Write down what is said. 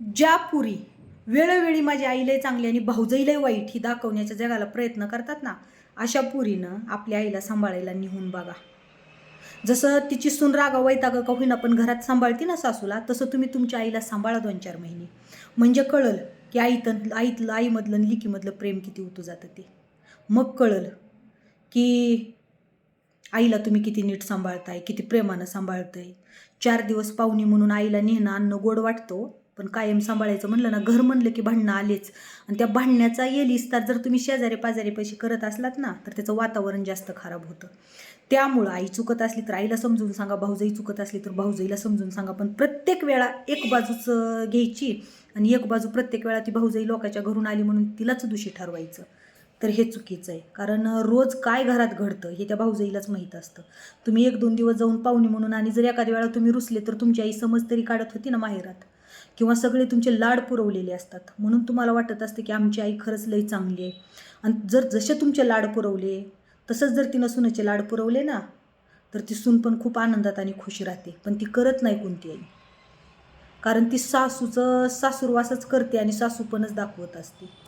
ज्या पुरी वेळोवेळी माझ्या आईलाही चांगली आणि भाऊजाईलाही वाईट ही दाखवण्याच्या जगाला प्रयत्न करतात ना अशा पुरीनं आपल्या आईला सांभाळायला निहून बघा. जसं तिची सून रागा वैतागा का होईना पण घरात सांभाळते ना सासूला तसं तुम्ही तुमच्या आईला सांभाळा दोन चार महिने. म्हणजे कळल की आईत आईतलं आईमधलं आणि लिकीमधलं प्रेम किती उतू जातं ते. मग कळल की आईला तुम्ही किती नीट सांभाळताय किती प्रेमानं सांभाळताय. चार दिवस पाहुणी म्हणून आईला नेहणं अन्न गोड वाटतो. पण कायम सांभाळायचं म्हणलं ना घर म्हणलं की भांडणं आलेच. आणि त्या भांडण्याचा येईल तर जर तुम्ही शेजारी पाजारी पैसे करत असलात ना तर त्याचं वातावरण जास्त खराब होतं. त्यामुळं आई चुकत असली तर आईला समजून सांगा भाऊजाई चुकत असली तर भाऊजाईला समजून सांगा. पण प्रत्येक वेळा एक बाजूच घ्यायची आणि एक बाजू प्रत्येक वेळा ती भाऊजाई लोकाच्या घरून आली म्हणून तिलाच दोषी ठरवायचं. तर हे चुकीचं आहे. कारण रोज काय घरात घडतं हे त्या भाऊजाईलाच माहीत असतं. तुम्ही एक दोन दिवस जाऊन पाहुणे म्हणून आणि जर एखाद्या वेळा तुम्ही रुसले तर तुमची आई समज तरी काढत होती ना माहेरात. किंवा सगळे तुमचे लाड पुरवलेले असतात. म्हणून तुम्हाला वाटत असते की आमची आई खरंच लई चांगली आहे. आणि जर जसे तुमचे लाड पुरवले तसंच जर तिनं सुनेचे लाड पुरवले ना तर ती सून पण खूप आनंदात आणि खुश राहते. पण ती करत नाही कोणती आई. कारण ती सासूचं सासूरवासच करते आणि सासूपणच दाखवत असते.